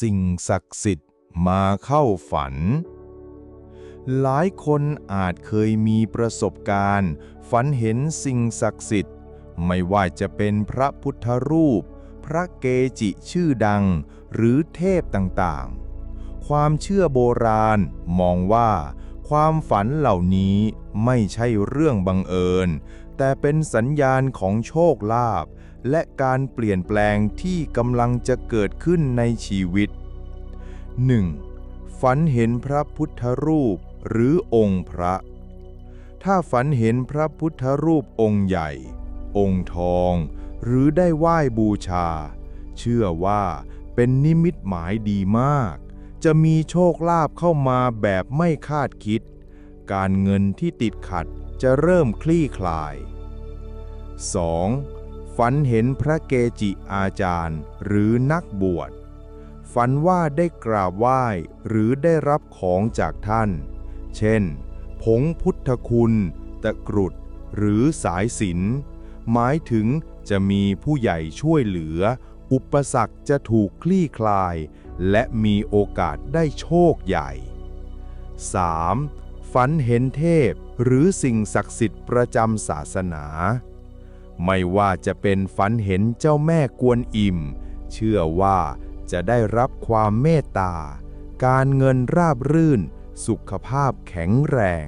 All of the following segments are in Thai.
สิ่งศักดิ์สิทธิ์มาเข้าฝัน หลายคนอาจเคยมีประสบการณ์ ฝันเห็นสิ่งศักดิ์สิทธิ์ ไม่ว่าจะเป็นพระพุทธรูป พระเกจิชื่อดัง หรือเทพต่างๆ ความเชื่อโบราณมองว่าความฝันเหล่านี้ไม่ใช่เรื่องบังเอิญ แต่เป็นสัญญาณของโชคลาภและการเปลี่ยนแปลงที่กำลังจะเกิดขึ้นในชีวิต 1. ฝันเห็นพระพุทธรูปหรือองค์พระ ถ้าฝันเห็นพระพุทธรูปองค์ใหญ่ องค์ทอง หรือได้ไหว้บูชา เชื่อว่าเป็นนิมิตหมายดีมาก จะมีโชคลาภเข้ามาแบบไม่คาดคิด การเงินที่ติดขัดจะเริ่มคลี่คลาย 2. ฝันเห็นพระเกจิอาจารย์หรือนักบวช ฝันว่าได้กราบไหว้หรือได้รับของจากท่าน เช่น ผงพุทธคุณ ตะกรุด หรือสายสิญจนหมายถึงจะมีผู้ใหญ่ช่วยเหลือ อุปสรรคจะถูกคลี่คลาย และมีโอกาสได้โชคใหญ่ 3. ฝันเห็นเทพหรือสิ่งศักดิ์สิทธิ์ประจำศาสนา ไม่ว่าจะเป็นฝันเห็นเจ้าแม่กวนอิม เชื่อว่าจะได้รับความเมตตา การเงินราบรื่น สุขภาพแข็งแรง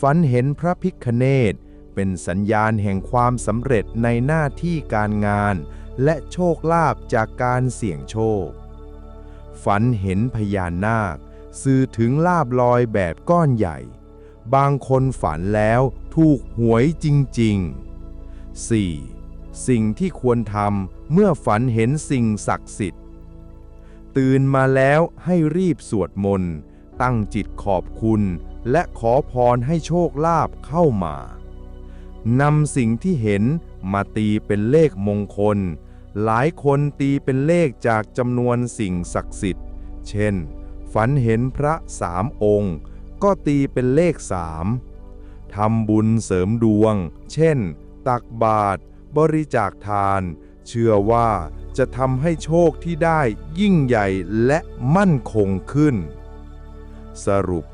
ฝันเห็นพระพิคเนตเป็นสัญญาณแห่งความสำเร็จในหน้าที่การงาน และโชคลาภจากการเสี่ยงโชค ฝันเห็นพญานาค สื่อถึงลาบลอยแบบก้อนใหญ่ บางคนฝันแล้วถูกหวยจริง ๆ 4. สิ่งที่ควรทำเมื่อฝันเห็นสิ่งศักดิ์สิทธิ์ ตื่นมาแล้วให้รีบสวดมนต์ ตั้งจิตขอบคุณ และขอพรให้โชคลาภเข้ามานำสิ่งที่เห็นมาตีเป็นเลขมงคล หลายคนตีเป็นเลขจากจำนวนสิ่งศักดิ์สิทธิ์ เช่น ฝันเห็นพระสามองค์ ก็ตีเป็นเลขสามทำบุญเสริมดวง เช่น ตักบาตรบริจาคทาน เชื่อว่าจะทำให้โชคที่ได้ยิ่งใหญ่และมั่นคงขึ้น สรุป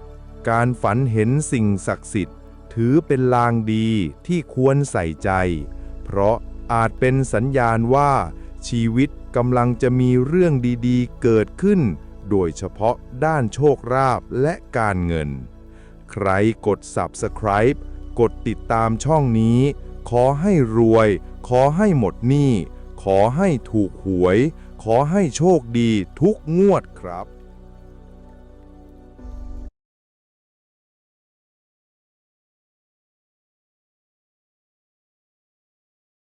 การฝันเห็นสิ่งศักดิ์สิทธิ์ ถือเป็นลางดีที่ควรใส่ใจ เพราะอาจเป็นสัญญาณว่าชีวิตกำลังจะมีเรื่องดีๆ เกิดขึ้น โดยเฉพาะด้านโชคราภและการเงิน ใครกด Subscribe กดติดตามช่องนี้ ขอให้รวย ขอให้หมดหนี้ ขอให้ถูกหวย ขอให้โชคดีทุกงวดครับ